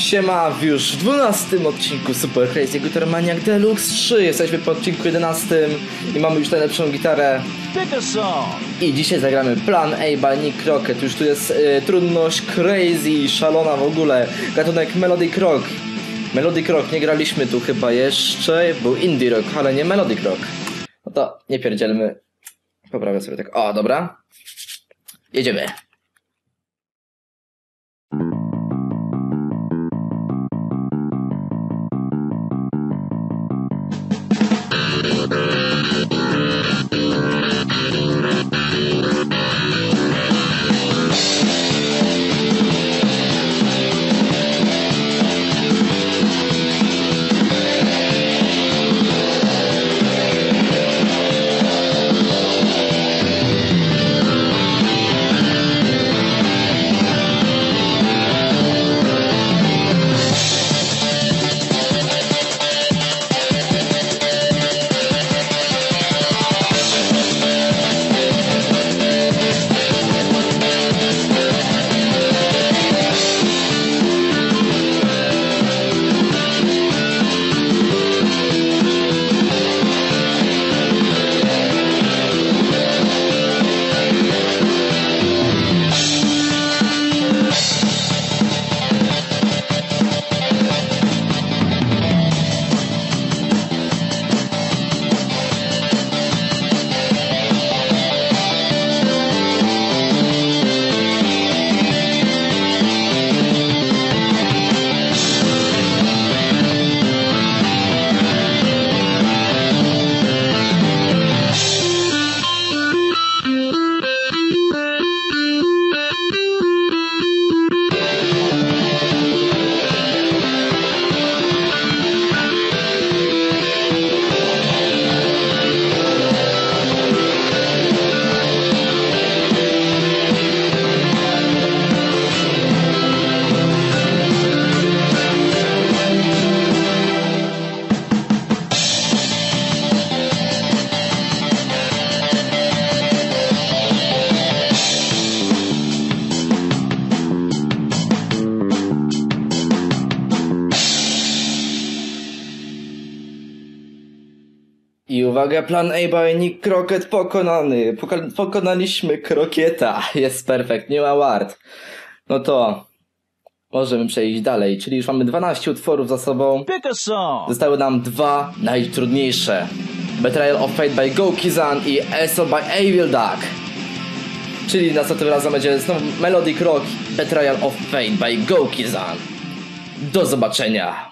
Siema, w już 12 odcinku Super Crazy Guitar Maniac Deluxe 3 Jesteśmy po odcinku 11 i mamy już najlepszą gitarę. I dzisiaj zagramy Plan A by Nick Crockett Już tu jest y, trudność crazy, szalona w ogóle. Gatunek Melodic Rock. Melodic Rock, nie graliśmy tu chyba jeszcze Był Indie Rock, ale nie Melodic Rock. No to nie pierdzielmy. Poprawię sobie tak, o dobra. Jedziemy I uwaga, plan A by Nick Crockett pokonany. Pokonaliśmy Krokieta. Jest perfekt, nie ma wart. No to możemy przejść dalej, czyli już mamy 12 utworów za sobą. Pick a song. Zostały nam dwa najtrudniejsze. Betrayal of Fate by Go Kizan i ESO by Evil Duck. Czyli następnym razem będzie znowu Melodic Rock Betrayal of Fate by Go Kizan. Do zobaczenia.